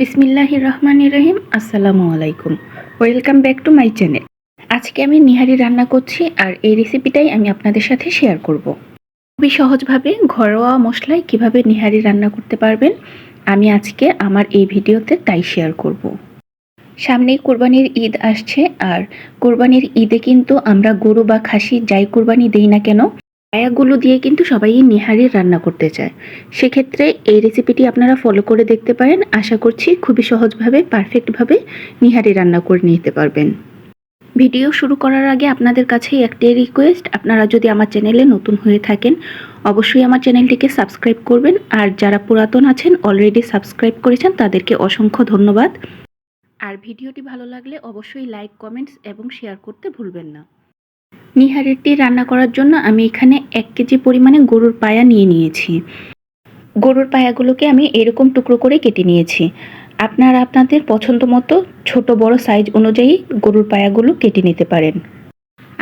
বিসমিল্লাহ রহমান রহিম, আসসালামু আলাইকুম welcome back to my channel আজকে আমি নিহারি রান্না করছি আর এই রেসিপিটাই আমি আপনাদের সাথে শেয়ার করব। খুবই সহজভাবে ঘরোয়া মশলায় কীভাবে নিহারি রান্না করতে পারবেন, আমি আজকে আমার এই ভিডিওতে তাই শেয়ার করব। সামনেই কোরবানির ঈদ আসছে আর কোরবানির ঈদে কিন্তু আমরা গরু বা খাসি যাই কোরবানি দেই না কেন পায়াগুলো দিয়ে কিন্তু সবাই নিহারি রান্না করতে চায়। সেক্ষেত্রে এই রেসিপিটি আপনারা ফলো করে দেখতে পারেন। আশা করছি খুবই সহজভাবে পারফেক্টভাবে নিহারি রান্না করে নিতে পারবেন। ভিডিও শুরু করার আগে আপনাদের কাছে একটাই রিকোয়েস্ট আপনারা যদি আমার চ্যানেলে নতুন হয়ে থাকেন, অবশ্যই আমার চ্যানেলটিকে সাবস্ক্রাইব করবেন। আর যারা পুরাতন আছেন অলরেডি সাবস্ক্রাইব করেছেন, তাদেরকে অসংখ্য ধন্যবাদ। আর ভিডিওটি ভালো লাগলে অবশ্যই লাইক কমেন্টস এবং শেয়ার করতে ভুলবেন না। নিহারিটি রান্না করার জন্য আমি এখানে এক কেজি পরিমাণে গরুর পায়া নিয়ে নিয়েছি। গরুর পায়াগুলোকে আমি এরকম টুকরো করে কেটে নিয়েছি। আপনারা আপনাদের পছন্দ মতো ছোট, বড় সাইজ অনুযায়ী গরুর পায়াগুলো কেটে নিতে পারেন।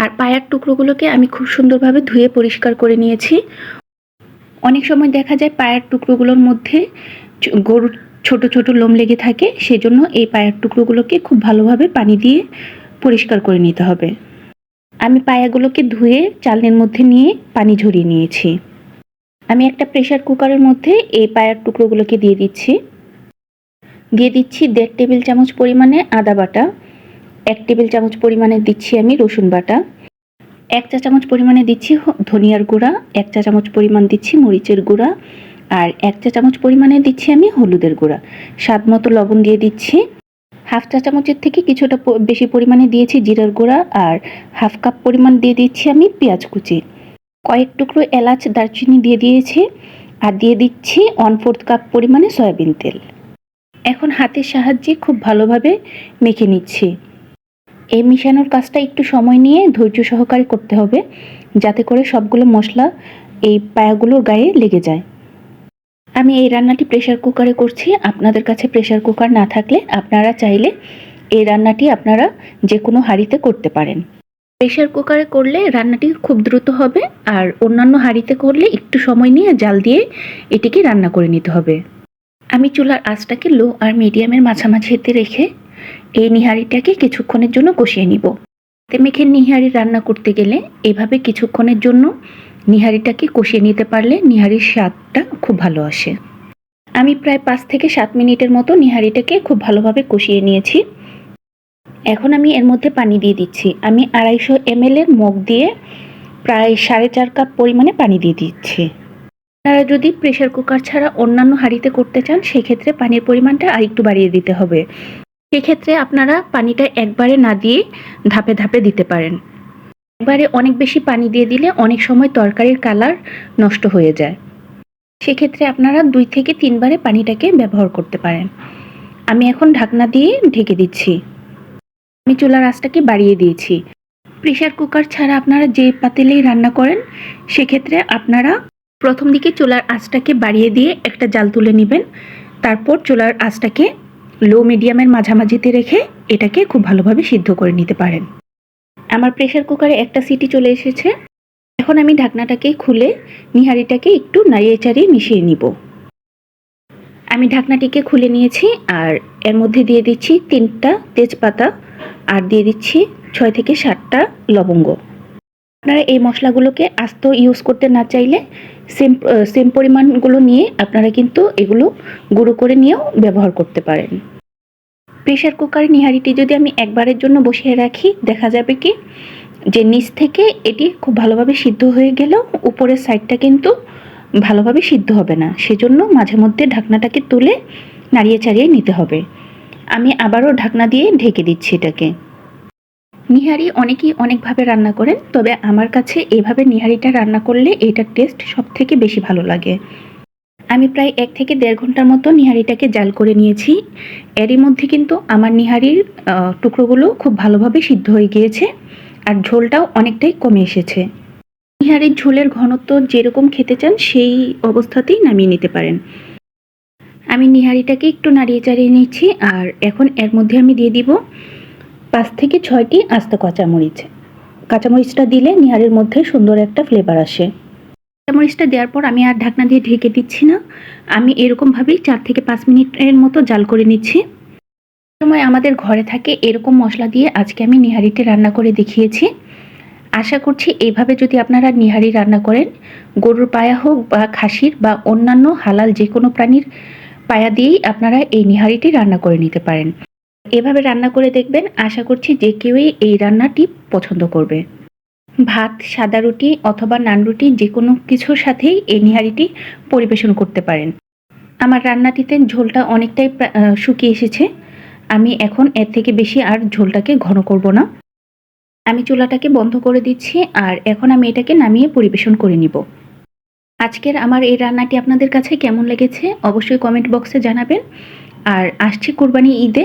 আর পায়ার টুকরোগুলোকে আমি খুব সুন্দরভাবে ধুয়ে পরিষ্কার করে নিয়েছি। অনেক সময় দেখা যায় পায়ের টুকরোগুলোর মধ্যে গরুর ছোট ছোট লোম লেগে থাকে, সেজন্য এই পায়ের টুকরোগুলোকে খুব ভালোভাবে পানি দিয়ে পরিষ্কার করে নিতে হবে। আমি পায়াগুলোকে ধুয়ে চালনির মধ্যে নিয়ে পানি ঝরিয়ে নিয়েছি। আমি একটা প্রেশার কুকারের মধ্যে এই পায়ার টুকরোগুলোকে দিয়ে দিচ্ছি। দিয়ে দিচ্ছি দেড় টেবিল চামচ পরিমাণে আদা বাটা, এক টেবিল চামচ পরিমাণে দিচ্ছি আমি রসুন বাটা, এক চা চামচ পরিমাণে দিচ্ছি ধনিয়ার গুঁড়া, এক চা চামচ পরিমাণ দিচ্ছি মরিচের গুঁড়া, আর এক চা চামচ পরিমাণে দিচ্ছি আমি হলুদের গুঁড়া। স্বাদ মতো লবণ দিয়ে দিচ্ছি। হাফ চা চামচের থেকে কিছুটা বেশি পরিমাণে দিয়েছি জিরার গুঁড়া আর হাফ কাপ পরিমাণ দিয়ে দিচ্ছি আমি পেঁয়াজ কুচি। কয়েক টুকরো এলাচ দারচিনি দিয়ে দিয়েছি আর দিয়ে দিচ্ছি ওয়ান ফোর্থ কাপ পরিমাণে সয়াবিন তেল। এখন হাতের সাহায্যে খুব ভালোভাবে মেখে নিচ্ছি। এই মিশানোর কাজটা একটু সময় নিয়ে ধৈর্য সহকারে করতে হবে, যাতে করে সবগুলো মশলা এই পায়াগুলোর গায়ে লেগে যায়। আমি এই রান্নাটি প্রেশার কুকারে করছি। আপনাদের কাছে প্রেশার কুকার না থাকলে আপনারা চাইলে এই রান্নাটি আপনারা যে কোনো হাঁড়িতে করতে পারেন। প্রেশার কুকারে করলে রান্নাটি খুব দ্রুত হবে আর অন্যান্য হাঁড়িতে করলে একটু সময় নিয়ে জাল দিয়ে এটিকে রান্না করে নিতে হবে। আমি চুলার আঁচটাকে লো আর মিডিয়ামের মাঝামাঝিতে রেখে এই নিহারিটাকে কিছুক্ষণের জন্য কষিয়ে নিব। মেখে নিহারি রান্না করতে গেলে এভাবে কিছুক্ষণের জন্য নিহারিটাকে কষিয়ে নিতে পারলে নিহারির স্বাদটা খুব ভালো আসে। আমি প্রায় পাঁচ থেকে সাত মিনিটের মতো নিহারিটাকে খুব ভালোভাবে কষিয়ে নিয়েছি। এখন আমি এর মধ্যে পানি দিয়ে দিচ্ছি। আমি আড়াইশো এমএল এর মগ দিয়ে প্রায় সাড়ে চার কাপ পরিমাণে পানি দিয়ে দিচ্ছি। আপনারা যদি প্রেসার কুকার ছাড়া অন্যান্য হাঁড়িতে করতে চান, সেক্ষেত্রে পানির পরিমাণটা আরেকটু বাড়িয়ে দিতে হবে। সেক্ষেত্রে আপনারা পানিটা একবারে না দিয়ে ধাপে ধাপে দিতে পারেন। একবারে অনেক বেশি পানি দিয়ে দিলে অনেক সময় তরকারির কালার নষ্ট হয়ে যায়। সেক্ষেত্রে আপনারা দুই থেকে তিনবারে পানিটাকে ব্যবহার করতে পারেন। আমি এখন ঢাকনা দিয়ে ঢেকে দিচ্ছি। আমি চুলার আঁচটাকে বাড়িয়ে দিয়েছি। প্রেসার কুকার ছাড়া আপনারা যে পাতিলেই রান্না করেন, সেক্ষেত্রে আপনারা প্রথম দিকে চুলার আঁচটাকে বাড়িয়ে দিয়ে একটা জাল তুলে নেবেন। তারপর চুলার আঁচটাকে লো মিডিয়ামের মাঝামাঝিতে রেখে এটাকে খুব ভালোভাবে সিদ্ধ করে নিতে পারেন। আমার প্রেশার কুকারে একটা সিটি চলে এসেছে। এখন আমি ঢাকনাটাকে খুলে নিহারিটাকে একটু নাড়িয়ে চাড়িয়ে মিশিয়ে নিব। আমি ঢাকনাটিকে খুলে নিয়েছি আর এর মধ্যে দিয়ে দিচ্ছি তিনটা তেজপাতা আর দিয়ে দিচ্ছি ছয় থেকে সাতটা লবঙ্গ। আপনারা এই মশলাগুলোকে আস্ত ইউজ করতে না চাইলে সেম সেম পরিমাণগুলো নিয়ে আপনারা কিন্তু এগুলো গুঁড়ো করে নিয়েও ব্যবহার করতে পারেন। প্রেশার কুকারে নিহারিটি যদি আমি একবারের জন্য বসিয়ে রাখি, দেখা যাবে কি যে নিচ থেকে এটি খুব ভালোভাবে সিদ্ধ হয়ে গেলেও উপরের সাইডটা কিন্তু ভালোভাবে সিদ্ধ হবে না। সেজন্য মাঝে মধ্যে ঢাকনাটাকে তুলে নাড়িয়ে চাড়িয়ে নিতে হবে। আমি আবারও ঢাকনা দিয়ে ঢেকে দিচ্ছি এটাকে। নিহারি অনেকেই অনেকভাবে রান্না করেন, তবে আমার কাছে এভাবে নিহারিটা রান্না করলে এটার টেস্ট সব থেকে বেশি ভালো লাগে। আমি প্রায় এক থেকে দেড় ঘণ্টার মতো নিহারিটাকে জাল করে নিয়েছি। এরই মধ্যে কিন্তু আমার নিহারির টুকরোগুলো খুব ভালোভাবে সিদ্ধ হয়ে গিয়েছে আর ঝোলটাও অনেকটাই কমে এসেছে। নিহারির ঝোলের ঘনত্ব যেরকম খেতে চান সেই অবস্থাতেই নামিয়ে নিতে পারেন। আমি নিহারিটাকে একটু নাড়িয়ে চাড়িয়ে নিচ্ছি আর এখন এর মধ্যে আমি দিয়ে দিব পাঁচ থেকে ছয়টি আস্ত কাঁচামরিচ। কাঁচামরিচটা দিলে নিহারের মধ্যে সুন্দর একটা ফ্লেভার আসে। মরিচটা দেওয়ার পর আমি আর ঢাকনা দিয়ে ঢেকে দিচ্ছি না। আমি এরকমভাবেই চার থেকে পাঁচ মিনিটের মতো জাল করে নিচ্ছি। সময় আমাদের ঘরে থাকে এরকম মশলা দিয়ে আজকে আমি নিহারিতে রান্না করে দেখিয়েছি। আশা করছি এইভাবে যদি আপনারা নিহারি রান্না করেন, গরুর পায়া হোক বা খাসির বা অন্যান্য হালাল যে কোনো প্রাণীর পায়া দিয়েই আপনারা এই নিহারিটি রান্না করে নিতে পারেন। এভাবে রান্না করে দেখবেন, আশা করছি যে কেউই এই রান্নাটি পছন্দ করবে। ভাত, সাদা রুটি অথবা নান রুটি যে কোনো কিছুর সাথেই এই নিহারিটি পরিবেশন করতে পারেন। আমার রান্নাটিতে ঝোলটা অনেকটাই শুকিয়ে এসেছে। আমি এখন এর থেকে বেশি আর ঝোলটাকে ঘন করব না। আমি চুলাটাকে বন্ধ করে দিচ্ছি আর এখন আমি এটাকে নামিয়ে পরিবেশন করে নিব। আজকের আমার এই রান্নাটি আপনাদের কাছে কেমন লেগেছে অবশ্যই কমেন্ট বক্সে জানাবেন। আর আসছে কোরবানি ঈদে।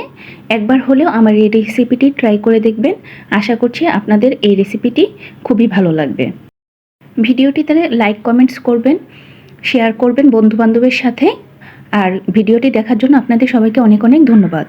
একবার হলেও আমার এই রেসিপিটি ট্রাই করে দেখবেন। আশা করছি আপনাদের এই রেসিপিটি খুবই ভালো লাগবে। ভিডিওটি তাহলে লাইক কমেন্টস করবেন শেয়ার করবেন বন্ধুবান্ধবের সাথে। আর ভিডিওটি দেখার জন্য আপনাদের সবাইকে অনেক অনেক ধন্যবাদ।